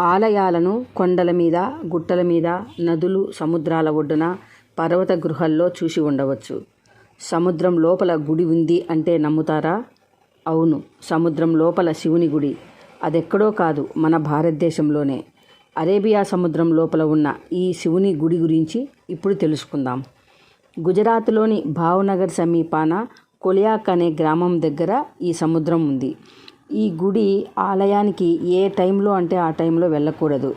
ఆలయాలను కొండల మీద గుట్టల మీద నదులు సముద్రాల ఒడ్డున పర్వత గృహల్లో చూసి ఉండవచ్చు. సముద్రం లోపల గుడి ఉంది అంటే నమ్ముతారా? అవును సముద్రం లోపల శివుని గుడి. అదెక్కడో కాదు మన భారతదేశంలోనే. అరేబియా సముద్రం లోపల ఉన్న ఈ శివుని గుడి గురించి ఇప్పుడు తెలుసుకుందాం. గుజరాత్లోని భావనగర్ సమీపాన కొలియాక్ అనే గ్రామం దగ్గర ఈ సముద్రం ఉంది. ఈ గుడి ఆలయానికి ఏ టైంలో అంటే ఆ టైంలో వెళ్ళకూడదు.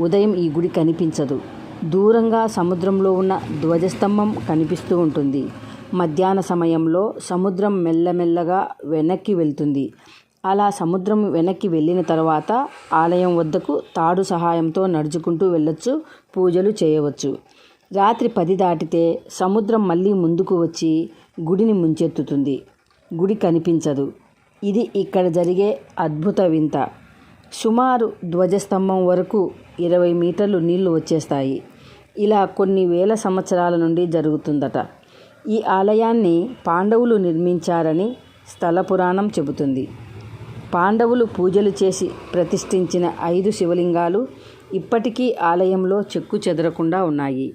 ఉదయం ఈ గుడి కనిపించదు. దూరంగా సముద్రంలో ఉన్న ధ్వజస్తంభం కనిపిస్తూ ఉంటుంది. మధ్యాహ్న సమయంలో సముద్రం మెల్లమెల్లగా వెనక్కి వెళ్తుంది. అలా సముద్రం వెనక్కి వెళ్ళిన తర్వాత ఆలయం వద్దకు తాడు సహాయంతో నడుచుకుంటూ వెళ్ళొచ్చు పూజలు చేయవచ్చు. రాత్రి పది దాటితే సముద్రం మళ్ళీ ముందుకు వచ్చి గుడిని ముంచెత్తుతుంది. గుడి కనిపించదు. ఇది ఇక్కడ జరిగే అద్భుత వింత. సుమారు ధ్వజస్తంభం వరకు ఇరవై మీటర్లు నీళ్ళు వచ్చేస్తాయి. ఇలా కొన్ని వేల సంవత్సరాల నుండి జరుగుతుందట. ఈ ఆలయాన్ని పాండవులు నిర్మించారని స్థల పురాణం చెబుతుంది. పాండవులు పూజలు చేసి ప్రతిష్ఠించిన ఐదు శివలింగాలు ఇప్పటికీ ఆలయంలో చెక్కు చెదరకుండా ఉన్నాయి.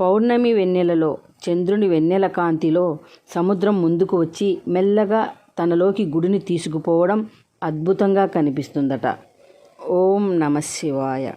పౌర్ణమి వెన్నెలలో చంద్రుని వెన్నెల కాంతిలో సముద్రం ముందుకు వచ్చి మెల్లగా తనలోకి గుడిని తీసుకుపోవడం అద్భుతంగా కనిపిస్తుందట. ఓం నమ శివాయ.